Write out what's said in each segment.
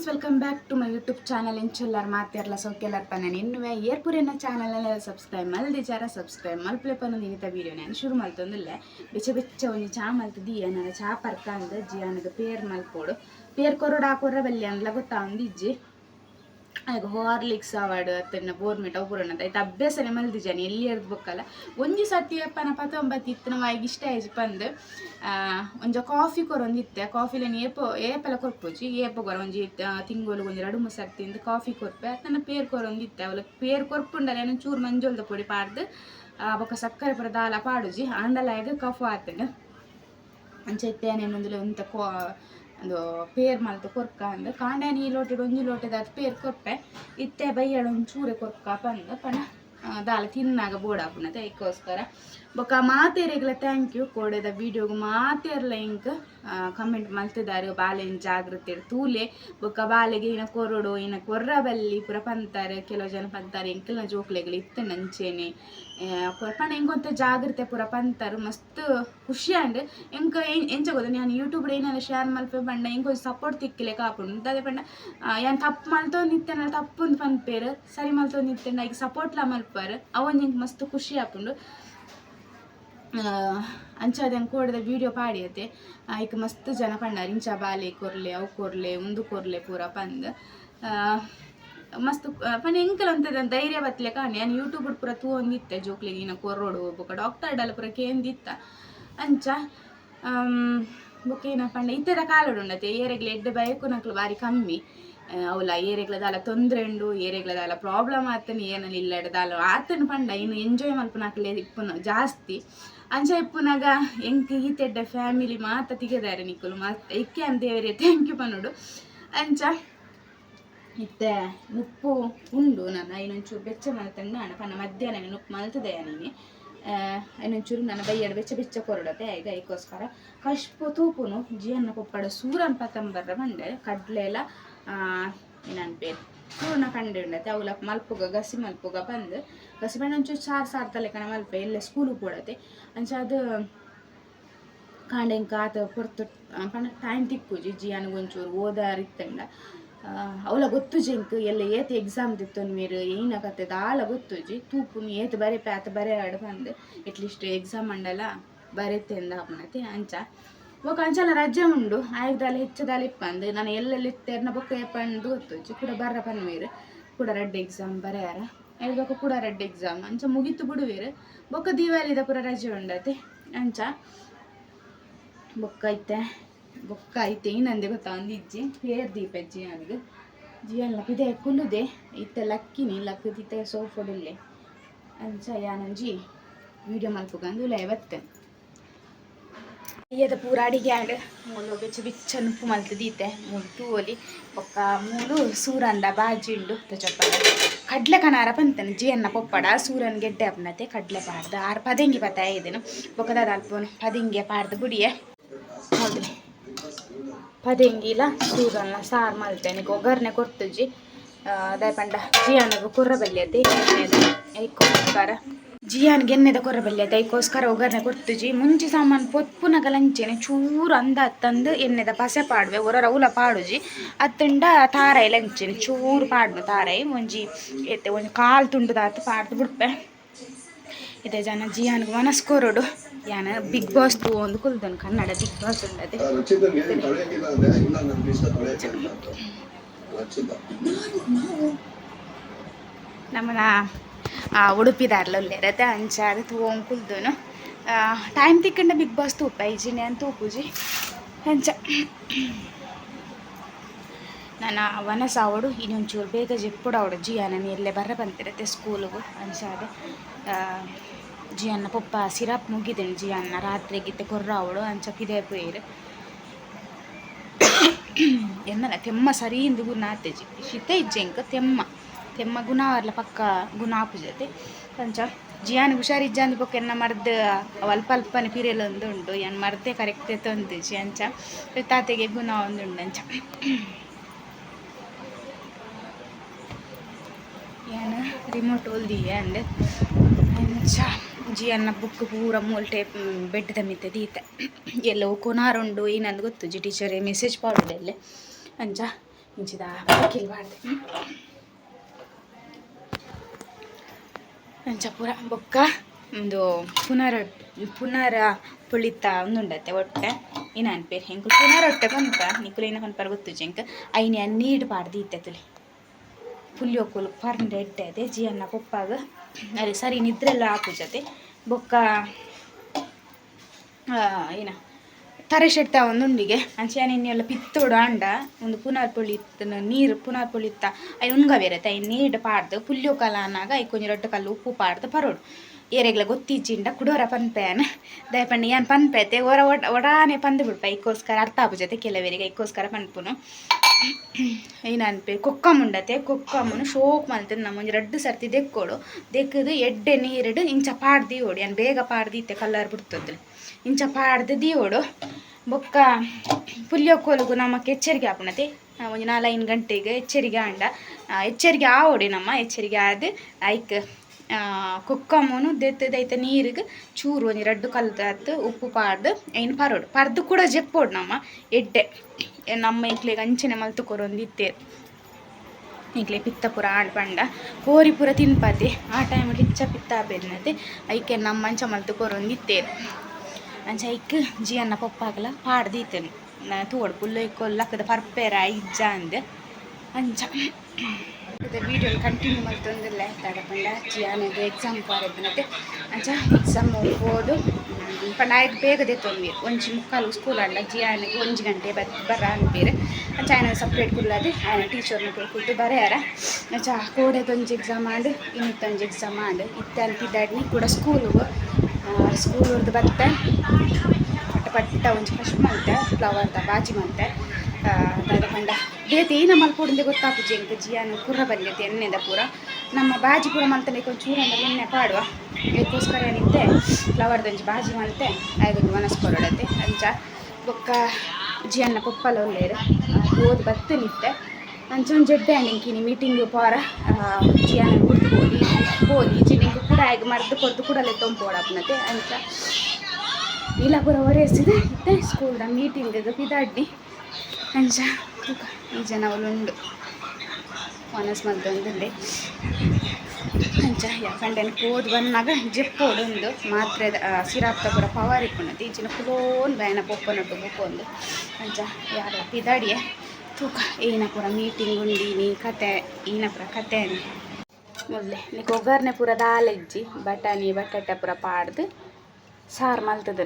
Friends welcome back to my YouTube channel ಎಂಚೆಲ್ಲರ್ ಮಾತೆರ್ಲ ಸೌಖ್ಯಲ್ಲಪ್ಪ ನಾನು ಇನ್ನುವೆ ಚಾನಲ್ ಎಲ್ಲ ಸಬ್ಸ್ಕ್ರೈಬ್ ಮಲ್ದಿ ಜಾರ ಸಬ್ಸ್ಕ್ರೈಬ್ ಮಲ್ಪಲೆ ಅನ್ನೋದು ಇಂಥ ವೀಡಿಯೋ ನಾನು ಶುರು ಮಲ್ತೊಂದಿಲ್ಲ ಬೆಚ್ಚ ಬೆಚ್ಚ ಒಂದು ಚಾ ಮಲ್ತದಿ ಏನಾರ ಚಾ ಪರ್ಕ ಅಂದ ಜಿ ಅನ್ನೋದು ಪೇರ್ ಮಲ್ಪೋಡು ಪೇರ್ ಕೊರಡಾ ಹಾಕೋರ ಬಲ್ಲಿ ಅನ್ಲ ಗೊತ್ತಾ ಒಂದಿಜ್ಜಿ ಆಗ ಹಾರ್ಲಿಕ್ಸ್ ಅವಾರ್ಡ್ ಅತ್ತನ್ನ ಬೋರ್ಮಿಟ ಪೂರಣ ಅಂತ ಅಭ್ಯಾಸನೆ ಮಲ್ದಿಜಾನೆ ಎಲ್ಲಿ ಇರ್ಬೇಕಲ್ಲ ಒಂಜಿ ಸತಿ ಅಪ್ಪನ ಪತ್ತೊಂಬತ್ತು ಇತ್ತು ನಾವು ಆಗ ಇಷ್ಟ ಆಯ್ತು ಪಂದು ಒಂಜ ಕಾಫಿ ಕೊರೊಂದಿತ್ತೆ ಕಾಫಿಲೇನು ಏಪ, ಏಪೆಲ್ಲ ಕೊರ್ಪೋಜಿ ಏಪ ಕೊರ ಒಂಜಿ ತಿಂಗಳು ಒಂಜಿ ಸರ್ತಿ ಇಂದ ಕಾಫಿ ಕೊರ್ಪೆ ಅತ್ತನ ಪೇರ್ ಕೊರೊಂದಿತ್ತೆ ಅವಳ ಪೇರ್ ಕೊರ್ಪುಂಡಲ್ಲ ಚೂರು ಮಂಜೋಲ್ದ ಪೊಡಿ ಪಾಡ್ದು ಬೊಕ್ಕ ಸಕ್ಕರೆ ಪುರ ದಾಲ ಪಾಡುಜಿ. ಆಂಡಲಾಗ ಕಫು ಆತಂಗ. ಮುಂದೆ ಅಂತ ಕೋ ಒಂದು ಪೇರ್ ಮಲ್ತು ಕೊರ್ಕ ಅಂದ. ಕಾಂಡ ನೀ ಲೋಟೆಡ್ ಒಂಜಿ ಲೋಟೆದ ಅದು ಪೇರ್ ಕೊರ್ಪೆ. ಇತ್ತೆ ಬೈಯಡ ಒಂದು ಚೂರೆ ಕೊರ್ಕ ಪಂದ್. ಪಣ ದಾಲ ತಿನ್ನಾಗ ಬೋಡಾಪುನ. ಅದಕ್ಕೋಸ್ಕರ ಬೊಕ್ಕ ಮಾತೇರೆಗ್ಲ ಥ್ಯಾಂಕ್ ಯು ಕೋಡೆದ ವಿಡಿಯೋಗೆ ಮಾತೇರ್ಲ ಇಂಕ್ ಕಮೆಂಟ್ ಮಲ್ತಿದ್ದಾರೆ ಬಾಲೆನ್ ಜಾಗೃತಿ ತೂಲೆ. ಬೊಕ್ಕ ಬಾಲೆಗೆ ಇನ ಕೊರಡು ಇನ ಕೊರ್ರ ಬಲ್ಲಿ ಪುರ ಪಂತಾರೆ ಕೆಲವು ಜನ ಪಂತಾರೆ ಎಂಕೆಲ್ಲ ಜೋಕ್ಲೆಗಳು ಇತ್ತು ನಂಚೇನೆ. ಪಣ ಹೆಂಗೊಂತ ಜಾಗ್ರತೆ ಪುರ ಪಂತಾರೆ ಮಸ್ತ್ ಖುಷಿ ಅಂಡ್ ಇಂಕ ಎಂಚ ಗೊತ್ತ, ನಾನು ಯೂಟ್ಯೂಬ್ ಏನಾರ ಶೇರ್ ಮಲ್ಪೆ ಪಂಡ, ಹೆಂಗೆ ಸಪೋರ್ಟ್ ತಿಕ್ಕಲೆ ಕಾಪುಂಡು. ಅದೇ ಪಂಡ ಏನು ತಪ್ಪು ಮಲ್ತೋ ನಿತ್ತೆನ ತಪ್ಪು ಪನ್ಪೇರು, ಸರಿ ಮಲ್ತೋ ನಿತ್ತೆಂಡ, ಈಗ ಸಪೋರ್ಟ್ಲ ಮಲ್ಪಾರು ಅವನ್ ಹಿಂಗೆ ಮಸ್ತ್ ಖುಷಿ ಆಪುಂಡು. ಅಂಚಾದ ಕೋಡದ ವಿಡಿಯೋ ಪಾಡಿಯತೆ. ಐಕ್ ಮಸ್ತ್ ಜನ ಪಂಡ ಇಂಚ ಬಾಲೆ ಕೊರ್ಲೆ, ಅವು ಕೊರ್ಲೆ, ಉಂದು ಕೊರ್ಲೆ ಪೂರ ಪಂದ್. ಮಸ್ತ್ ಪಂಡ ಎಂಕಲ ಒಂತದ ಧೈರ್ಯ ಬತ್ಲೆ ಕಾಣಿ. ನಾನು ಯೂಟ್ಯೂಬ್ ಪೂರ ತೂ ಒಂದಿತ್ತೆ ಜೋಕ್ಲಿಗೆ ಇನ್ನು ಕೊರ್ರೋಡು ಬೊಕ ಡಾಕ್ಟರ್ ಡಲ್ ಪೂರ ಕೇಂದಿತ್ತ. ಅಂಚ ಬೊಕ ಏನ ಪಂಡ, ಇತ್ತೆದ ಕಾಲುಡು ಉಂಡತೆ. ಏರೆಗ್ಲೆ ಎಡ್ಡೆ ಬಯಕು ನಕ್ಲು ಬಾರಿ ಕಮ್ಮಿ. ಅವಲ ಏರೆಗ್ಲದಾಲ ತೊಂದರೆ ಉಂಡು ಏರೆಗ್ಲದಾಲ ಪ್ರಾಬ್ಲಮ್ ಆತನ ಏನಲ್ಲಿ ಇಲ್ಲ ದಾಲ. ಆತನ ಪಂಡ ಇನ್ನು ಎಂಜಾಯ್ ಮಲ್ಪನಾಕ್ಲೆ ಇಪ್ಪುನ ಜಾಸ್ತಿ. ಅಂಚ ಇಪ್ಪುನಾಗ ಎಂಕ್ ಈತೆಡ್ಡ ಫ್ಯಾಮಿಲಿ ಮಾತ ತಿಗದಾರೆ ನಿಕ್ಕಲು ಮಾತ ಇಕ್ಕೆ ಅಂದೇವರೇ ಥ್ಯಾಂಕ್ ಯು ಪನ್ನೋಡು ಅಂಚ, ಇತ್ತೆ ಉಪ್ಪು ಉಂಡು ನಾನು ಇನ್ನೊಂಚೂರು ಬೆಚ್ಚ ಮಲ್ತಂಡ ನಾನು. ಪನ್ನ ಮಧ್ಯಾಹ್ನ ಉಪ್ಪು ಮಲ್ತದೆ ನೀನು. ಇನ್ನೊಂಚೂರು ನನ್ನ ಬೆಚ್ಚ ಬೆಚ್ಚ ಕೊರಡತೆ ಈಗ ಇದಕ್ಕೋಸ್ಕರ ಕಶ್ಪು ತೂಪುನು ಜೀವನ ಕೊಪ್ಪಡ ಸೂರನ್ ಪತಂಬರ ಬಂಡೆ ಕಡಲೆ ಎಲ್ಲ ಏನನ್ ಪೇರು ಸೂರ್ಣ ಕಂಡೆ ಉಂಡತೆ ಅವಲ ಮಲ್ಪುಗ, ಗಸಿ ಮಲ್ಪುಗ ಬಂದು, ಗಸಿ ಬಂದು ಒಂಚೂರು ಸಾರು ಸಾರ್ ತಲೆ ಕಣ ಮಲ್ಪೆ ಎಲ್ಲ ಸ್ಕೂಲಿಗೆ ಕೊಡತ್ತೆ ಅಂಚ ಅದು ಕಾಂಡೆಂಕ ಆತ ಪೊರ್ತು ಪಂಡ ಟೈಮ್ ತಿಕ್ಕು ಜಿಜ್ಜಿ ಒಂಚೂರು ಓದಾರಿತ್ತಂಡ ಅವಳ ಗೊತ್ತು ಜಿಂಕ್ ಎಲ್ಲ ಏತ್ ಎಕ್ಸಾಮ್ ತಿತ್ತೊಂದು ಮೀರು ಏನ ಕತೆ ಗೊತ್ತು ಜಿ ತೂಪು ಏತ್ ಬರೀ, ಪ್ಯಾತ ಬರೆ ಆಡು ಬಂದು ಎಟ್ಲೀಸ್ಟ್ ಎಕ್ಸಾಮ್ ಅಂಡಲ್ಲ ಬರೀತೆ ಅಂದ ಅಪ್ಪನತ್ತೆ ಅಂಚ. ಬೊಕ ಅಂಚಲ ರಜೆ ಉಂಡು. ಆಯ್ದಾಲ ಹೆಚ್ಚದಾಲ ಇಪ್ಪಂದು. ನಾನು ಎಲ್ಲೆಲ್ಲಿ ಇತ್ತೇರ್ನ ಬೊಕ್ಕ ಎಪ್ಪಂದು ಗೊತ್ತು. ಕೂಡ ಬರ್ರ ಪನ್ವೇರು. ಕೂಡ ರೆಡ್ ಎಕ್ಸಾಮ್ ಬರೆಯಾರ. ಹೇಳ್ಬೇಕು, ಕೂಡ ರೆಡ್ ಎಕ್ಸಾಮ್ ಅಂಚ ಮುಗಿತು ಬಿಡುವೇರು. ಬೊಕ್ಕ ದೀವಾಲಿದ ಪೂರ ರಜೆ ಉಂಡತೆ. ಅಂಚ ಬೊಕ್ಕ ಐತೆ. ಬೊಕ್ಕ ಐತೆ. ಇನ್ನಂದೆ ಗೊತ್ತಾ? ಒಂದು ಇಜ್ಜಿ. ಪೇರ್ ದೀಪ ಇಜ್ಜಿ ನನಗೆ ಜೀವನ ಪಿದೆ ಕುಲ್ಲುದೆ ಇತ್ತೆ ಲಕ್ಕಿನಿ, ಲಕ್ಕದಿತ್ತೆ ಸೋಫೊಡುಲ್ಲೆ ಅಂಚ ಯಾನಂಜಿ ವಿಡಿಯೋ ಮಲ್ಪುಗಂದು ಉಲ ಇವತ್ತೆ. ಅಯ್ಯದ ಪೂರ ಅಡಿಗೆ ಆಡ ಮೂಲು ಬೆಚ್ಚ ಬಿಚ್ಚ ಉಪ್ಪು ಮಲ್ತದೀತೆ ಮೂಲು ತೂವೊಲಿ ಬೊಕ್ಕ ಮೂಲು ಸೂರಂದ ಬಾಜಿ ಉಂಡು ಚಪ್ಪಲ ಕಡ್ಲೆ ಕನಾರ ಪಂತನ ಜಿಯನ್ನ ಪೊಪ್ಪಡ ಸೂರನ್ ಗೆಡ್ಡೆ ಅಪ್ನತೆ ಕಡ್ಲೆ ಪಾಡ್ದು ಆರು ಪದಂಗಿ ಪತ್ತ ಇದೇನು ಬೊಕ್ಕದ ಅಲ್ಪನು ಪದಿಂಗೆ ಪಾಡ್ದು ಬುಡಿಯೆ ಹೌದು ಪದಿಂಗಿಲ ಸೂರನ್ನ ಸಾರು ಮಲ್ತೇನೆ ಒಗ್ಗರಣೆ ಕೊಡ್ತುಜಿ ಅದೇ ಪಂಡ ಜಿಯಾನಗ ಕುರ್ರ ಬಲ್ಲಿ ಅದೇ ಐಕೋಸ್ಕರ ಜಿಯಾನ್ಗೆ ಗೆನ್ನೆದ ಕೊರಬಲ್ಯ ದೈಕೋಸ್ಕರ ಒಗ್ಗರಣೆ ಕೊಡ್ತು ಒಗ್ಗರಣೆ ಕೊಡ್ತುಜಿ ಮುಂಚೆ ಸಾಮಾನು ಪೊಪ್ಪುನಗ ಲಂಚೆನೆ ಚೂರು ಅಂದ ಅತ್ತಂದು ಎನ್ನೆದ ಪಸೆ ಪಾಡುವೆ ಒರ ರೌಲ ಪಾಡುಜಿ ಅತ್ತುಂಡ ತಾರಾಯಿ ಲಂಚೆನೆ ಚೂರು ಪಾಡುವೆ ತಾರೈ ಒಂಜಿ ಎತ್ತೆ ಒಂಜಿ ಕಾಲು ತುಂಡು ದಾತು ಪಾಡ್ದು ಬಿಡ್ಪೆ. ಇದೆ ಜನ ಜಿಯಾನ್ಗೆ ಮನಸ್ಕೋರೋಡು ಯಾನ ಬಿಗ್ ಬಾಸ್ ತೂ ಒಂದು ಕುಲ್ದನ್ ಕನ್ನಡ ಬಿಗ್ ಬಾಸ್ ಉಂಡದೆ. ನಮ್ಮ ನಮ್ಮನ ಉಡುಪಿದಾರ್ಲ ಉಲ್ಲೇರತ್ತೆ ಅಂಚಾದ ತೂವೊಂದು ಕುಲ್ದೂನು. ಟೈಮ್ ತಿಕ್ಕಂಡ ಬಿಗ್ ಬಾಸ್ ತೂಪ ಐಜಿನಿ ಅಂತ ತೂಪುಜಿ ಅಂಚ. ನಾನು ವನಸ ಸಾವಡು, ಇನ್ನೊಂಚೂರು ಬೇಗ ಜೆಪ್ಪುಡು ಅವಡು. ಜಿಯಾನ ಎಲ್ಲೇ ಬರ್ರ ಬಂತಿರತ್ತೆ ಸ್ಕೂಲಿಗೂ ಅಂಚಾದ ಜಿಯನ್ನ ಪೊಪ್ಪ ಸಿರಪ್ ಮುಗಿದೇನು ಜಿಯನ್ನ ರಾತ್ರಿಗಿತ್ತೆ ಕೊರ್ರ ಅವಡು ಅಂಚ ಪಿದೇ ಪೋಯಿರು. ಎನ್ನ ತೆಮ್ಮ ಸರಿ ಇಂದಿಗೂ ನಾತೆ ಜಿ. ಶೀತ ಇಜ್ಜೆಂಕ ತೆಮ್ಮ. ತೆಮ್ಮ ಗುಣ ಅರ್ಲ ಪಕ್ಕ ಗುಣ ಆಪುಜತೆ ಅಂಚ ಜಿಯಾನ್ ಹುಷಾರಿಜ್ಜಾಂದು ಪಕ್ಕ ಎನ್ನ ಮರ್ದ ಅಲ್ಪ ಅಲ್ಪನ ಪಿರಿಯಲ್ ಒಂದು ಉಂಟು ಏನು ಮರ್ದೆ ಕರೆಕ್ಟ್ ತಂದಿಜಿ ಅಂಚ ತಾತೆಗೆ ಗುಣ ಒಂದು ಉಂಡು ಅಂಚ. ಏನ? ರಿಮೋಟ್ ಒಲ್ದಿಯೆ ಅಂದೆ. ಅಂಚ ಜಿಯನ್ನ ಬುಕ್ ಪೂರ ಮೂಲ್ಟೆ ಬೆಡ್ ತಮ್ಮಿತ್ತೆ ದೀತೆ. ಎಲ್ಲವೂ ಕೊನಾರುಂಡು ಏನಂದು ಗೊತ್ತು? ಜಿ ಟೀಚರೇ ಮೆಸೇಜ್ ಪಾಡುದೆಲ್ಲೆ. ಅಂಚ, ಇಂಚಿದ ಕಿಲ್ಬಾರ್ದು ಅಂಚ ಪೂರ ಬೊಕ್ಕ ಒಂದು ಪುನರ ಪುನರ ಪುಳಿತ ಒಂದುಂಡತ್ತೆ ಒಟ್ಟೆ. ಇನ್ನ ಪೇರ್ ಹೆಂಗೆ ಪುನರ ಒಟ್ಟೆ ಪಂಪ ನಿಕುಲು ಇನ್ನ ಪನ್ಪರ ಗೊತ್ತು ಜಂಕ್. ಐನಿ ನೀಡ್ ಪಾಡ್ದು ಇತ್ತೆ ತುಲಿ. ಪುಲಿಯೋಕುಲು ಪರ್ಂಡೆ ಎಡ್ಡೆ ಅದೇ ಜಿಯನ್ನ ಕೊಪ್ಪಾಗ. ಅದೇ ಸರಿ ನಿದ್ರೆಲ್ಲ ಹಾಕುಜತೆ ಬೊಕ್ಕ ಆ, ಏನ? ತರೆಶೆಟ್ಟ ಒಂದು ಉಂಡಿಗೆ ಅಂಚೆ ಎಲ್ಲ ಪಿತ್ತೋಡು ಅಂಡ, ಒಂದು ಪುನರ್ ಪೊಳಿತ್ ನೀರು ಪುನರ್ ಪುಳಿತ್ತ ಅಯ್ಯ ಬೇರೆ ತೈ ನೀಡ್ ಪಾಡ್ದು ಪುಲ್ಯೋ ಕಾಲ ಅನ್ನಾಗ, ಐ ಕೊಂಚ ರೊಟ್ಟು ಕಲ್ಲು ಉಪ್ಪು ಪಾಡ್ದು ಪರೋಡು. ಏರೆಗ್ಲ ಗೊತ್ತಿಚ್ಚಿಂಡ ಕುಡೋರ ಪನ್ಪೇನ ದಯಪಂಡಿ ಏನು ಪನ್ಪೇತೆ ಒರ ಒಡ, ಒಡಾನೆ ಪಂದು ಬಿಡ್ಪ, ಐಕೋಸ್ಕರ ಅರ್ಥ ಆಪು ಜೊತೆ ಕೆಲವರಿಗೆ ಐಕೋಸ್ಕರ ಪನ್ಪುನು. ಅನ್ಪೆ ಕೊಕ್ಕಮ್ಮುಂಡತೆ ಕೊಕ್ಕಮ್ಮನು ಶೋಕ್ ಮಲ್ತದ ನಮ್ಮ ಒಂಜಿ ರಡ್ಡು ಸರ್ತಿ ದೆಕ್ಕೋಡು. ದೆಕ್ಕದು ಎಡ್ಡೆ ನೀರಿಡು, ಇಂಚ ಪಾಡ್ದಿ ಓಡಿ ಅನ್ ಬೇಗ ಪಾಡ್ದಿತ್ತೆ, ಕಲ್ಲರ್ ಬಿಡ್ತದ್ದು ಇಂಚ ಪಾಡ್ದು ದೀವಡು. ಬೊಕ್ಕ ಪುಲ್ಯೋಕೋಲುಗು ನಮಕ್ ಎಚ್ಚರಿಕೆ ಆಪುಣತೆ ಒಂಜಿ ನಾಲ್ಕೈದು ಗಂಟೆಗೆ ಎಚ್ಚರಿಕೆ ಆಂಡ ಎಚ್ಚರಿಕೆ ಆವೋಡಿ ನಮ್ಮ ಎಚ್ಚರಿಕೆ ಆದ್ ಐಕ್ ಕೊಕ್ಕಮ್ಮನು ದೆತ್ತದೈತ ನೀರಿಗೆ ಚೂರು ಒಂಜಿ ರಡ್ಡು ಕಲ್ತು ಉಪ್ಪು ಪಾಡ್ದು ಏನು ಪರೋಡು. ಪರ್ದು ಕೂಡ ಜೆಪ್ಪೋಡು ನಮ್ಮ ಎಡ್ಡೆ. ನಮ್ಮ ಇಂಕ್ಲೆಗ್ ಅಂಚನೆ ಮಲ್ತು ಕೊರೊಂದಿತ್ತೇರು ಈಗಲೇ ಪಿತ್ತ ಪೂರ ಆಡ್ ಪಂಡ. ಕೋರಿ ಪೂರ ತಿನ್ಪಾತಿ. ಆ ಟೈಮಲ್ಲಿ ಇಚ್ಚ ಪಿತ್ತ ಬೆನ್ನತೆ ಐಕೆ ನಮ್ಮ ಅಂಚ ಮಲ್ತು ಕೊರೊಂದಿತ್ತೇರು ಅಂಚೈಕ್ ಜಿಯನ್ನ ಪೊಪ್ಪಾಗಲ ಪಾಡ್ದೀತೇನೆ. ನಾ ತೋಡ್ ಪುಲ್ಲು ಕೊಲ್ಲಕ್ಕದ ಪರ್ಪೇರ ಇಜ್ಜ ಅಂದೆ. ಅಂಚ ವೀಡಿಯೋ ಕಂಟಿನ್ಯೂ ಮಾಡ್ತೊಂದಿಲ್ಲ ಹೇಳ್ತಾಡಪಂಡ ಜಿಯಾನದು ಎಕ್ಸಾಮ್ ಪಾರದ್ನತೆ ಅಂಚ ಎಕ್ಸಾಮ್ ಹೋಗ್ಬೋದು. ಪಂಡ ಆಯ್ತು ಬೇಗದೆ ತೊಂದು ಒಂಜಿ ಮುಕ್ಕಾಲು ಸ್ಕೂಲ್ ಅಲ್ಲ ಜಿಯಾನಿಗೆ ಒಂಜು ಗಂಟೆ ಬತ್ ಬರ ಅನ್ಬೇರೆ ಅಂಚ ಆಯ್ನ ಸಪ್ರೇಟ್ ಕುಲ್ಲದೆ ಆಯ್ನ ಟೀಚರ್ನ ಕೊಡ್ಕೊಟ್ಟು ಬರೆಯಾರ. ಅಂಚ ಕೋಡೆದೊಂಜಿ ಎಕ್ಸಾಮ್ ಆಂಡು ಇನ್ನಿತ್ತೊಂಜಿ ಎಕ್ಸಾಮ್ ಆಂಡು ಇತ್ತ ಅಂತಿದ್ದಾಡ್ನಿ. ಕೂಡ ಸ್ಕೂಲ್ ಸ್ಕೂಲ್ ಬರ್ತೆ ಪಟ್ಟ ಒಂಜಿ ಮಂತೆ ಫ್ಲವರ್ ದ ಬಾಜಿ ಮಂತೆ ದಾದ ಪಂಡ. ಬೇತೆ ಏನ ಮಲ್ಪೊಡಿಂದೆ ಗೊತ್ತಾಪುಜಿ ಎಂಕ್ ಜಿಯಾನು ಪೂರ ಬಂದೈತೆ ಎಣ್ಣೆದ ಪೂರ. ನಮ್ಮ ಬಾಜಿ ಪೂರ ಮಲ್ತನೆ ಕೊಂಚ ಅಂದ್ರೆ ಎಣ್ಣೆ ಪಾಡುವ. ಅದಕ್ಕೋಸ್ಕರ ಏನಿತ್ತೆ ಫ್ಲವರ್ದೊಂಜಿ ಬಾಜಿ ಮಲ್ತೆ ಅದೊಂದು ಮನಸ್ಕೊರಡತೆ ಅಂಚ, ಬೊಕ್ಕ ಜಿಯನ್ನ ಪೊಪ್ಪಲ ಒಳ್ಳೆಯರು ಓದ್ ಬತ್ತೆ ನಿತ್ತೆ. ಅಂಚೊಂದು ಜಡ್ಡೆ ಅಂಕಿನಿ ಮೀಟಿಂಗ್ ಪೋರ ಜಿಯನ್ನ ಕುಡ್ದು ಹೋಗಿ ಹೋಗಿ, ಜಿನಿಂಗ್ ಕೂಡ ಆಗ ಮರ್ದು ಕೊರ್ದು ಕೂಡಲೇ ತೊಂಪೋಡಪ್ನತೆ ಅಂಚ ಇಲ್ಲ ಪೂರ ಒರೆಸಿದೆ ಇತ್ತೆ ಸ್ಕೂಲ್ದ ಮೀಟಿಂಗ್ ಪಿದಾಡ್ಡಿ ಅಂಚ ತೂಕ. ಈ ಜನ ಅವಳುಂಡು ಮನಸ್ ಮದ್ದೊಂದಲ್ಲಿ ಅಂಚ ಯಾಕಂಡೆ ಹೋದ್ ಬಂದಾಗ ಜೆಪ್ಪೋಡು ಒಂದು ಮಾತ್ರೆ ಸಿರಾಪ್ ತಗೊಡ ಪವರ್ ಇಪ್ಪುಣತಿ ಈಚಿನ ಫುಲೋನ್ ಬ್ಯಾನ ಪೊಪ್ಪನೊಟ್ಟು ಬುಕ್ಕೊಂದು ಅಂಚ ಯಾರ ಪಿದಾಡಿಯೆ ತೂಕ ಏನ ಪೂರ ಮೀಟಿಂಗ್ ಉಂಡಿನಿ, ಕತೆ ಈನ ಪೂರ ಕತೆ ಮೊದಲೇ ನಿಕ್ ಒಗ್ಗರ್ನೆ ಪೂರ ದಾಲೆಜ್ಜಿ ಬಟಾಣಿ ಬಟಾಟೆ ಪೂರ ಪಾಡ್ದು ಸಾರು ಮಲ್ತದ.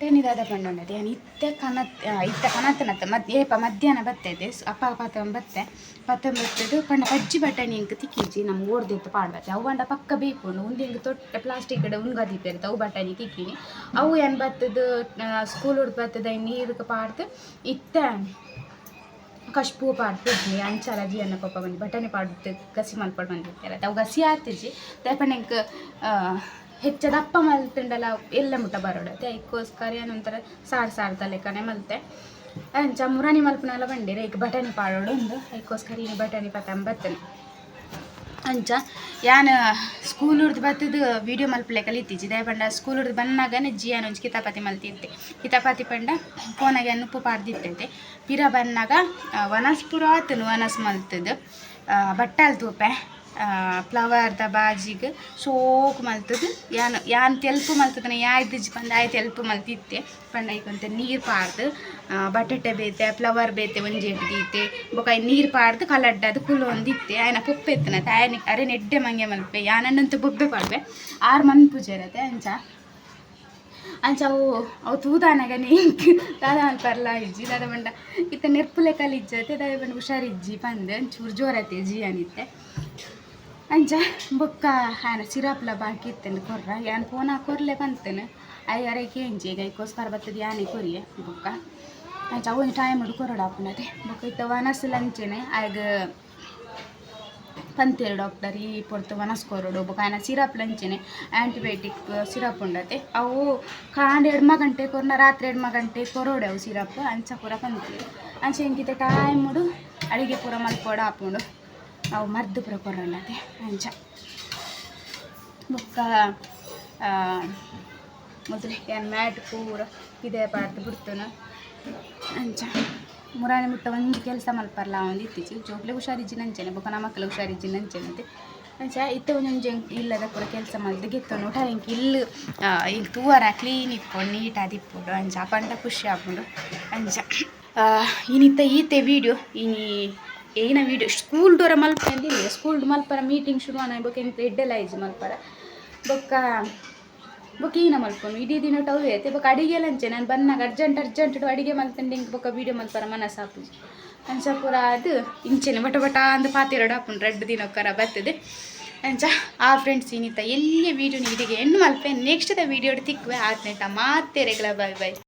ಟೇನಿದಾದ ಪಂಡುಂಡದೆ ನಾನು ಇತ್ತೆ ಕನತ್ ಇತ್ತ ಕನತನತ್ತ ಮದ್, ಏಪ, ಮಧ್ಯಾಹ್ನ ಬತ್ತೈತೆ ಸ್- ಅಪ್ಪ ಪಾತ ಬತ್ತೆ ಪತ್ತ ಬತ್ತದು ಪಂಡ ಪಜ್ಜಿ ಬಟಾಣಿ ಹಿಂಗೆ ತಿಕ್ಕಿಜಿ ನಮ್ಗೆ ಓಡ್ದಿತ್ತು ಪಾಡ್ಬತ್ತೆ ಅವು ಅಂಡ ಪಕ್ಕ ಬೇಪುಂಡು ಉಂದಿ ಹಿಂಗೆ ತೊಟ್ಟ ಪ್ಲಾಸ್ಟಿಕ್ ಕಡೆ ಉಂಗದಿತ್ತು ಇರುತ್ತೆ ಅವು ಬಟಾಣಿ ತಿಕ್ಕಿನಿ ಅವು ಏನು ಬತ್ತದು ಸ್ಕೂಲ್ ಹುಡ್ದು ಬತ್ತದ ನೀರಿಗೆ ಪಾಡ್ದು, ಇತ್ತ ಕಶ್ಪೂ ಪಾಡ್ತಿದ್ನಿ ಅಂಚಾಲ ಜಿ ಅನ್ನ ಪಪ್ಪ ಬಂದು ಬಟಾಣಿ ಪಾಡ್ದು ಗಸಿ ಮಲ್ಪಡ್ ಬಂದಿರ್ತಾರೆ ಅವು ಗಸಿ ಆತಿಜಿ ದಯಪಂಡ ಹೆಚ್ಚ ದಪ್ಪ ಮಲ್ತಿಂಡಲ್ಲ ಎಲ್ಲ ಮುಟ್ಟ ಬರೋಡ. ಅದಕ್ಕೋಸ್ಕರ ಏನಂತಾರೆ, ಸಾರು ಸಾರು ತಲೆ ಕನೆ ಮಲ್ತೆ. ಅಂಚ, ಮುರಾಣಿ ಮಲ್ಪನೆಲ್ಲ ಬಂದಿರ, ಈಗ ಬಟಾಣಿ ಪಾಡೋಡು ಒಂದು ಅದಕ್ಕೋಸ್ಕರ ಬಟಾಣಿ ಪತ್ತ ಬರ್ತೇನೆ ಅಂಚ. ಯಾನ್ ಸ್ಕೂಲ್ ಹುಡ್ದು ಬತ್ತದು ವೀಡಿಯೋ ಮಲ್ಪಲೆ ಕಲಿತಿಜ್ಜಿ ದಾಯೆ ಸ್ಕೂಲ್ ಹುಡ್ದು ಬಂದಾಗನೇ ಜಿಯಾನ್ ಒಂಜಿ ಕಿತಾಪತಿ ಮಲ್ತಿತ್ತೆ. ಕಿತಾಪತಿ ಪಂಡ ಫೋನಾಗೆ ಉಪ್ಪು ಪಾಡ್ದಿತ್ತೈತೆ. ಪಿರ ಬಂದಾಗ ವನಸ್ ಪುರ ವನಸ್ ಮಲ್ತದ್ದು ಬಟ್ಟಲ್ ತೂಪೆ. ಫ್ಲವರ್ದ ಬಾಜಿಗೆ ಶೋಕು ಮಲ್ತದು. ಯಾನು ಯಾನ್ ತೆಲ್ಪು ಮಲ್ತದನ ಯಾಯ್ದಿಜ್ ಪಂಡ ಆಯ್ ತೆಲ್ಪು ಮಲ್ತಿತ್ತೆ. ಪಂಡ ಈಗೊಂತ ನೀರು ಪಾಡ್ದು. ಆ, ಬಟಾಟೆ ಬೇತೆ ಫ್ಲವರ್ ಬೇತೆ ಒಂಜಿ ದೀತೆ ಬೊಕ ನೀರು ಪಾಡ್ದು ಕಲಡ್ಡದು ಕುಲು ಒಂದಿತ್ತೆ ಆಯ್ನ ಪೊಪ್ಪೆ ಎತ್ತನ ಆಯ್ನ ಅರೆ ನೆಡ್ಡೆ ಮಂಗೆ ಮಲ್ಪೆ. ಯಾನಂತ ಬೊಬ್ಬೆ ಪಾಡ್ಬೆ ಆರು ಮನ್ ಪೂಜೆ ಇರತ್ತೆ ಅಂಚ. ಅಂಚ ಅವು ಅವು ತೂದಾನಗನೆ ದಾದ ಮಲ್ಪರ್ಲ ಇಜ್ಜಿ ದಾದ ಬಂಡ ಇತ್ತ ನೆರ್ಪುಲೆ ಕಲಿಜ್ಜತೆ ದಾದ ಬಂಡ ಹುಷಾರಿಜ್ಜಿ ಬಂದು ಒಂಚೂರು ಜೋರತೆ ಜಿ ಅನಿತ್ತೆ. ಅಂಚ ಬೊಕ್ಕ ಆನ ಸಿರಾಪ್ಲ ಬಾಕಿ ಇತ್ತೇನೆ ಕೊರ್ರ, ಯಾನ್ ಫೋನ್ ಕೊರ್ಲೆ ಬಂತೇನೆ? ಅಯ್ಯಾರೆ ಕೇಂಜಿ ಈಗ ಐಕೋಸ್ಕರ ಬರ್ತದೆ ಯಾನೆ ಕೊರಿಯೆ, ಬೊಕ್ಕ. ಅಂಚ ಒಂದು ಟೈಮ್ ಹಿಡ್ ಕೊರಡಾಪನದೆ ಬೊಕ್ಕ ಇತ್ತ ವನಸ್ ಲಂಚೇನೆ, ಆಗ ಪಂತೇರು ಡಾಕ್ಟರ್ ಈ ಪೊರ್ತು ವನಸ್ಕೊರಡು ಬೊಕ ಆಯನ ಸಿರಪ್ ಲಂಚನೆ ಆ್ಯಂಟಿಬಯೋಟಿಕ್ ಸಿರಪ್ ಉಂಡತೆ. ಅವು ಕಾಂಡ್ ಎಡ್ಮ ಗಂಟೆ ಕೊರ್ನ, ರಾತ್ರಿ ಎಡ್ಮ ಗಂಟೆ ಕೊರೋಡೆ ಅವು ಸಿರಪ್, ಅಂಚ ಪೂರ ಪಂತೇರು ಅಂಚ ಇಂಕಿತ ಟೈಮ್ ಮುಡು ಅಡಿಗೆ ಪೂರ ಮಲ್ಪೋಡ ಹಾಪುಂಡು ಅವು ಮರ್ದು ಪೂರ ಕೊರಲ್ಲತೆ ಅಂಚ ಬೊಕ್ಕ ಮೊದಲು ಏನು ಮ್ಯಾಟ್ ಪೂರ ಇದೇ ಪಾಡ್ದು ಬಿಡ್ತೇನೆ. ಅಂಚ ಮುರಾಣಿ ಮುಟ್ಟ ಒಂದು ಕೆಲಸ ಮಲ್ಪರ್ಲ ಒಂದು ಇತ್ತೀಚೆಗೆ. ಜೋಕ್ಲೆ ಹುಷಾರಿಜ್ಜಿ ನಂಚೆನೆ ಬೊಕ್ಕ ನಮ್ಮ ಮಕ್ಕಳು ಹುಷಾರಿಜ್ಜಿ ನಂಚೆನೆ ಅಂತ. ಅಂಚ ಇತ್ತ ಒಂಜೊಂಜಿ ಇಲ್ಲದ ಪೂರ ಕೆಲಸ ಮಲ್ದು ಗೆತ್ತೊಂಡು ನೋಟ ಹಿಂಗೆ ಇಲ್ಲಿ ಇಂಕ್ ತೂವರ, ಕ್ಲೀನ್ ಇಟ್ಕೊಂಡು ನೀಟಾಗಿ ಇಪ್ಪೊಡು ಅಂಚ ಪಂಡ ಖುಷಿ ಆಪುಂಡು ಅಂಚ ಇನಿತ್ತ ಈತೆ ವೀಡಿಯೋ ಇನಿ ಏನ ವೀಡಿಯೋ ಸ್ಕೂಲ್ ಡೋರ ಮಲ್ಪ ಅಂದಿಲ್ಲ ಸ್ಕೂಲ್ ಮಲ್ಪರ ಮೀಟಿಂಗ್ ಶುರು ಆನ, ಬೊಕ್ಕ ಎಂತ ಎಡ್ಡೆಲ ಐಜ್ ಮಲ್ಪರ. ಬೊಕ್ಕ ಬೊಕ್ಕ ಈನ ಮಲ್ಪೊನು ಇಡೀ ದಿನ ಟವ್ ಐತೆ ಬೊಕ ಅಡಿಗೆ ಲಂಚೆ, ನಾನು ಬಂದಾಗ ಅರ್ಜೆಂಟ್ ಅರ್ಜೆಂಟ್ ಅಡಿಗೆ ಮಲ್ತಂಡೆ ಇಂಕ್ ಬೊಕ ವೀಡಿಯೋ ಮಲ್ಪರ ಮನಸ್ಸು ಆಪುಜಿ ಅಂಚ ಪೂರ ಅದು, ಇಂಚೆನೆ ಬಟ ಬಟ ಅಂದು ಪಾತಿರಡು ಹಾಕೊಂಡು ರೆಡ್ ದಿನಕ್ಕಾರ ಬರ್ತದೆ. ಅಂಚ ಆ ಫ್ರೆಂಡ್ಸ್ ಏನಿತ್ತ ಎಲ್ಲಿ ವಿಡಿಯೋ ನೀಡಿಗೆ ಹೆಣ್ಣು ಮಲ್ಪೆ ನೆಕ್ಸ್ಟ್ ವೀಡಿಯೋ ತಿಕ್ಕುವೆ. ಆದ್ನೆಟ ಮಾತೇರೆಗಳ ಬೈ ಬೈ